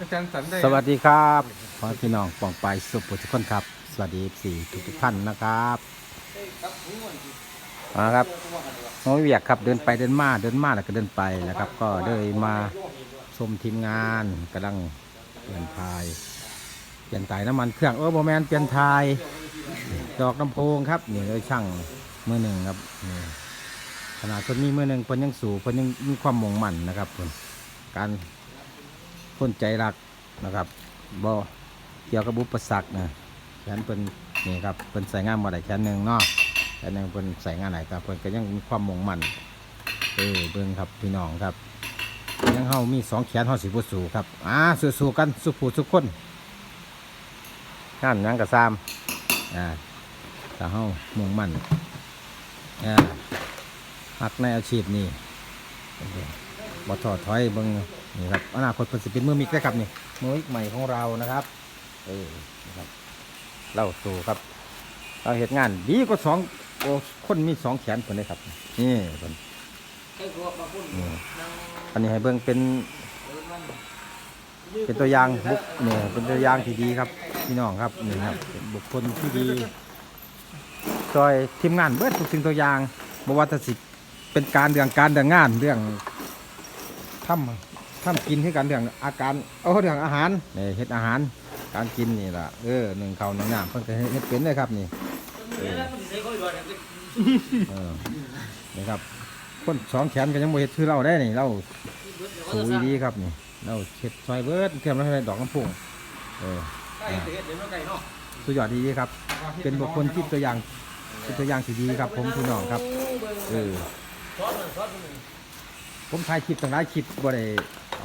อาจารย์สันได้สวัสดีครับพ่อพี่น้องปองไปสุภทุกคนครับ สวัสดีสี่ทุกทุกท่านนะครับมาครับน้องเวียกครับเดินไปเดินมาเดินมาแล้วก็เดินไปนะครับ ก็เลยมาชมทีมงานกำลังเปลี่ยนทายเปลี่ยนทายน้ำมันเครื่องเออโบแมนเปลี่ยนทายดอกน้ำโพงครับนี่เลยช่างมือหนึ่งครับนี่ขนาดคนมีมือหนึ่งเพิ่นยังสูงเพิ่นยังมีความมุ่งมั่นนะครับเพิ่นการ คนใจรักนะครับบ่เกี่ยวกับบุปสรรคนะแขนเพิ่นนี่ครับเพิ่นใส่งานบ่ได้แขนหนึ่งเนาะแขนหนึ่งเพิ่นใส่งานไหนครับเพิ่นก็ยังมีความมุ่งมั่นเออเบิ่งครับพี่น้องครับ ยังเฮามีสองแขนเฮาสิบ่สู้ครับอ่าสู้ๆกันสู้ผู้ทุกคนงานยังก็ซ้ำอ่าถ้าเฮามุ่งมั่นอ่าหักในอาชีพนี้บ่ท้อถอยเบิ่ง นี่ครับอนาคตเพิ่นสิเป็นมือมิกได้ครับนี่มือมิกใหม่ของเรานะครับเออนะครับเล่าสู่ครับ เราเหตุงานดีกว่าสองโอ้คนมีสองแขนคนเลยครับ นี่เพิ่นนี่อันนี้ให้เบิ่งเป็น เป็นตัวอย่างบุคเนี่ยเป็นตัวอย่างที่ดีครับพี่น้องครับนี่ครับเป็นบุคคลที่ดีซอยทีมงานเบิดทุกสิ่งตัวอย่างบ่ว่าจะสิเป็นการเรื่องการเรื่องงานเรื่องทำ ทำกินให้กันเรื่องอาการเอาเรื่องอาหารเนี่ยเฮ็ดอาหาร การกินนี่ล่ะเออหนึ่งเขาหนึ่งน้ำเพิ่นก็เฮ็ดเป็นเลยครับนี่เออนี่ครับคนสองแขนก็ยังบ่เฮ็ดคือเราได้นี่เราสูอีดีครับนี่เราเฮ็ดซอยเบิดเทียมแล้วให้ดอกกำพุ่งเออสุดยอดดีครับ เป็นบุคคลที่ตัวอย่างตัวอย่างที่ดีครับ ผมพี่น้องครับเออผมถ่ายคลิปต่างหลายคลิปบ่ได้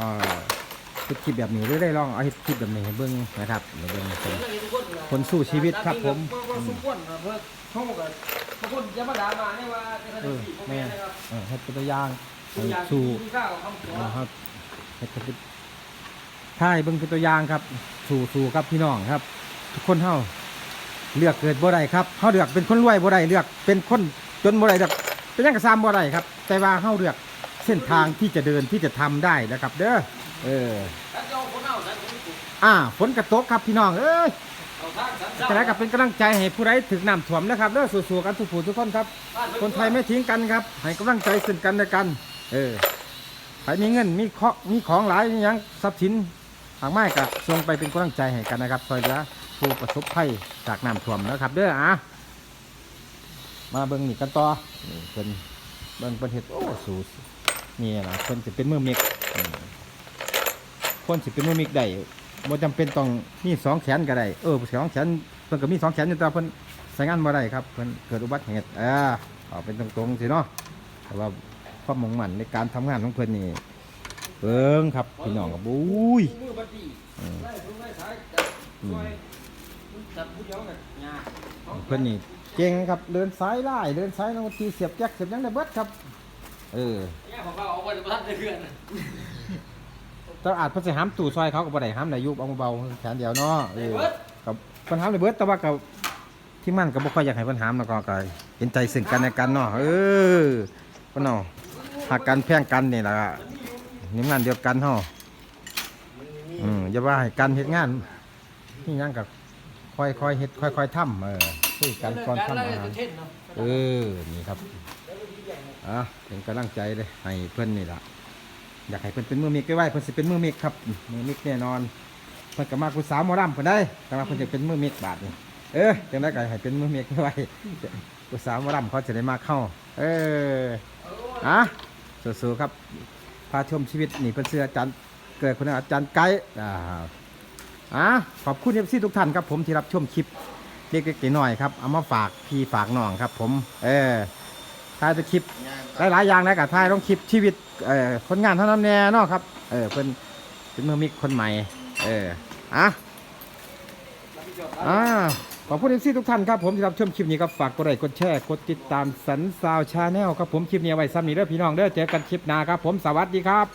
เอ่อเฮ็ดคลิปแบบนี้เลยได้ลองเอาเฮ็ดคลิปแบบนี้ให้เบิ่งนะครับให้เบิ่งเป็นคนสู้ชีวิตครับผมสมควรเพื่อเขาบอกว่าบางคนจะมาด่ามาเนี่ยว่าจะเออแม่แม่นะครับเออให้เป็นตัวอย่างให้อย่างสู้มีค่าของคำขอนะครับให้เป็นถ่ายเบิ่งเป็นตัวอย่างครับ สู้สู้ครับพี่น้องครับ ทุกคนเฮาเลือกเกิดบ่ได้ครับเฮาเลือกเป็นคนรวยบ่ได้เลือกเป็นคนจนบ่ได้เลือกเป็นหยังกระซามบ่ได้ครับ แต่ว่าเฮาเลือก เส้นทางที่จะเดินที่จะทำได้นะครับ เด้อเออาจะเอาคนเอาสันคนปลูกอ่าฝนกระตกครับพี่น้องเอ้ยเอจะได้กับเป็นกำลังใจให้ผู้ใดถึงน้ำท่วมนะครับเด้อสู้ๆกันทุกผู้ทุกคนครับ คนไทยไม่ทิ้งกันครับ ให้กำลังใจซึ่งกันและกัน เออใครมีเงินมีเคาะมีของหลายมีหยังทรัพย์สินทางไม้ก็ส่งไปเป็นกำลังใจให้กันนะครับซอยเหลือผู้ประสบภัยจากน้ำท่วมนะครับ เด้ออะมาเบิ่งนี่กันต่อนี่เพิ่นเบิ่งเพิ่นเฮ็ดโอ้สู นี่นะเพิ่นสิเป็นมือเมกคนสิเป็นมือเมกได้บ่จำเป็นต้องมีสองแขนก็ได้เออสองแขนเพิ่นก็มีสองแขนอยู่แต่าเพิ่นใช้งานบ่ได้ครับเพิ่นเกิดอุบัติเหตุอ่าเอาเป็นตรงๆสิเนาะแต่ว่าความมุ่งมั่นในการทำงานของเพิ่นนี่เบิ่งครับพี่น้องครับอุ้ยมือบัดดีอืมไล่ทุกไล่สายจับช่วยจับผู้เดียเพิ่นนี่เก่งครับเดินสายไล่เดินสายน้องทีเสียบแจ็คเสียบยังได้เบิดครับ เออเนี่ยผมก็เอาไว้ในบ้านเพื่อนแต่อาจเพิ่นสิห้ามตู่ซอยเขาก็บ่ได้ห้ามได้ยุบเอาเบาๆแขนเดียวเนาะเออเบิดกับเพิ่นห้ามได้เบิดแต่ว่ากับที่มันก็บ่ค่อยอยากให้เพิ่นห้ามแล้วก็ก็เห็นใจซึ่งกันและกันเนาะเออเพิ่นเนาะหักกันแพงกันนี่ล่ะนี่งานเดียวกันเฮาอืมอย่าว่าให้กันเฮ็ดงานนี่หยังก็ค่อยๆเฮ็ดค่อยๆทำเออคุยกันก่อนทำอาหารเช่นเนาะเออนี่ครับ อะเป็นกำลังใจเลยให้เพื่อนนี่ละอยากให้เพื่อนเป็นมือมิกไว้เพื่อนสิเป็นมือมิกครับมือมิกแน่นอน เพื่อนก็มาคุณสาวมอดำเพื่อนได้แต่ว่าเพื่อนจะเป็นมือมิกบาทนี่เออจังได้ก็ให้เป็นมือมิกไว้คุณสาวมอดำเขาจะได้มาเข้า เอออะสู้ๆครับพาชมชีวิตนี่เป็นเสื้ออาจารย์เกิดคนอาจารย์ไกด์อ่าอะขอบคุณเอฟซีทุกท่านครับผมที่รับชมคลิปเล็กๆน้อยๆครับเอามาฝากพี่ฝากน้องครับ ผม เออ ถ่ายแต่คลิปหลายๆอย่างนะกับถ่ายต้องคลิปชีวิตเอ่อคนงานเท่านั้นแน่เนาะครับเออเป็นเป็นมือมิกคนใหม่เอออะอ่าขอบคุณเอฟซีทุกท่านครับผมที่รับชมคลิปนี้ครับฝากกดไลค์กดแชร์กดติดตามสันซาวชาแนลครับผมคลิปนี้เอาไว้ซ้ำนี้เด้อพี่น้องเด้อเจอกันคลิปหน้าครับผมสวัสดีครับ